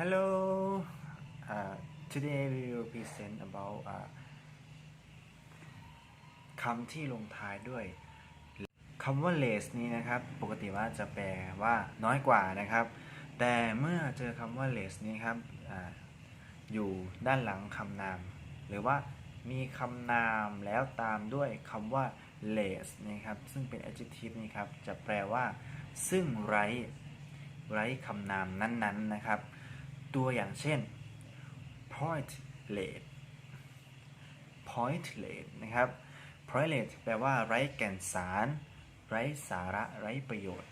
Hello uh, today we will present about uh, คำที่ลงท้ายด้วยคำว่า less นี้นะครับ ปกติว่าจะแปลว่าน้อยกว่านะครับ แต่เมื่อเจอคำว่า less นี้ครับออยู่ด้านหลังคำนาม หรือว่ามีคำนามแล้วตามด้วยคำว่า less นะครับ ซึ่งเป็น adjective นี่ครับ จะแปลว่า ซึ่งไร้ไร้คำนามนั้นๆนะครับ ตัวอย่างเช่น pointless pointless นะครับ pointless แปลว่าไร้แก่นสาร ไร้สาระ ไร้ประโยชน์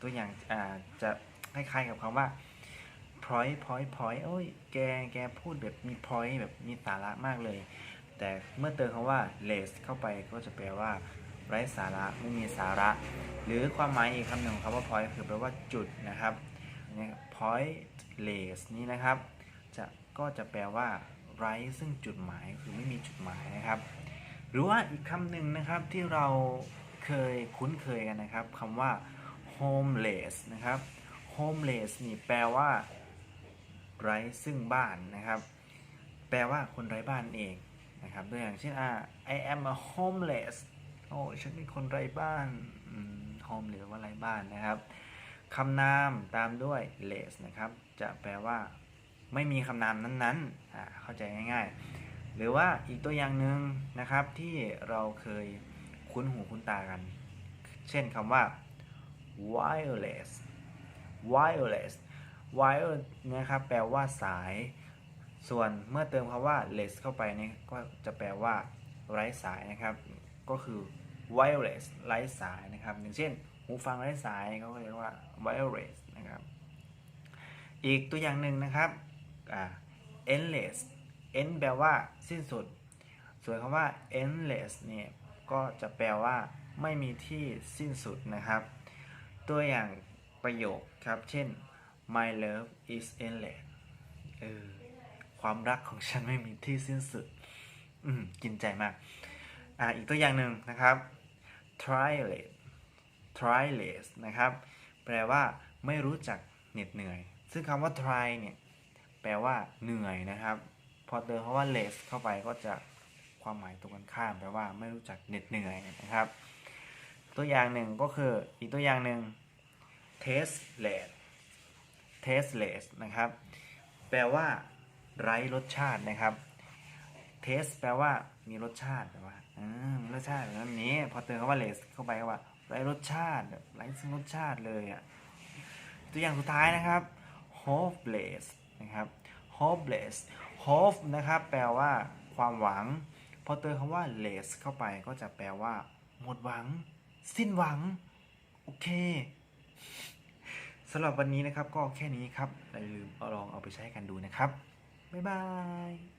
ตัวอย่างอาจะคล้ายๆกับคำว่า point point point โอ้ย แก แกพูดแบบมี point แบบมีสาระมากเลย แต่เมื่อเติมคำว่า less เข้าไปก็จะแปลว่า ไร้สาระ ไม่มีสาระ หรือความหมายอีกคำหนึ่งของคำว่า point คือแปลว่าจุดนะครับ เนี่ย pointless นี้นะครับ จะก็จะแปลว่า ไร้ซึ่งจุดหมายคือไม่มีจุดหมายนะครับ หรือว่าอีกคำหนึ่งนะครับที่เราเคยคุ้นเคยกันนะครับคำว่า homeless นะครับ homeless นี่แปลว่า ไร้ซึ่งบ้านนะครับ แปลว่าคนไร้บ้านเองนะครับตัวอย่างเช่นอ่า I am a homeless โอ้ฉันเป็นคนไร้บ้านอืม homeless ว่าไร้บ้านนะครับ คำนามตามด้วย less นะครับ จะแปลว่า ไม่มีคำนามนั้นๆอ่าเข้าใจง่าย ๆ หรือว่าอีกตัวอย่างหนึ่งนะครับที่เราเคยคุ้นหูคุ้นตากัน เช่นคำว่า wireless wireless wire นะครับแปลว่าสาย ส่วนเมื่อเติมคำว่า less เข้าไปนี่ก็จะแปลว่าไร้สายนะครับ ก็คือ wireless ไร้สายนะครับ อย่างเช่น หูฟังไร้สายเขาเรียกว่า wireless นะครับ อีกตัวอย่างหนึ่งนะครับอ่า endless end แปลว่าสิ้นสุด ส่วนคำว่า endless เนี่ยก็จะแปลว่าไม่มีที่สิ้นสุดนะครับ ตัวอย่างประโยคครับ เช่น my love is endless เออความรักของฉันไม่มีที่สิ้นสุด อืมกินใจมาก อ่าอีกตัวอย่างหนึ่งนะครับ tryless tryless นะครับ แปลว่าไม่รู้จักเหน็ดเหนื่อย ซึ่งคำว่า try เนี่ย แปลว่าเหนื่อยนะครับ พอเติมคำว่า less เข้าไปก็จะความหมายตรงกันข้าม แปลว่าไม่รู้จักเหน็ดเหนื่อยนะครับ ตัวอย่างหนึ่งก็คืออีกตัวอย่างหนึ่ง tasteless tasteless นะครับ แปลว่า ไร้รสชาตินะครับ taste แปลว่ามีรสชาติแปลว่าอืมรสชาติแบบนี้ พอเติมคำว่า less เข้าไปก็ว่า ไร้รสชาติไร้ซึ่งรสชาติเลยอะตัวอย่างสุดท้ายนะครับ hopeless นะครับ hopeless hope นะครับ แปลว่าความหวัง พอเติมคำว่า less เข้าไปก็จะแปลว่า หมดหวัง สิ้นหวัง โอเคสำหรับวันนี้นะครับก็แค่นี้ครับอย่าลืมลองเอาไปใช้กันดูนะครับ บ๊ายบาย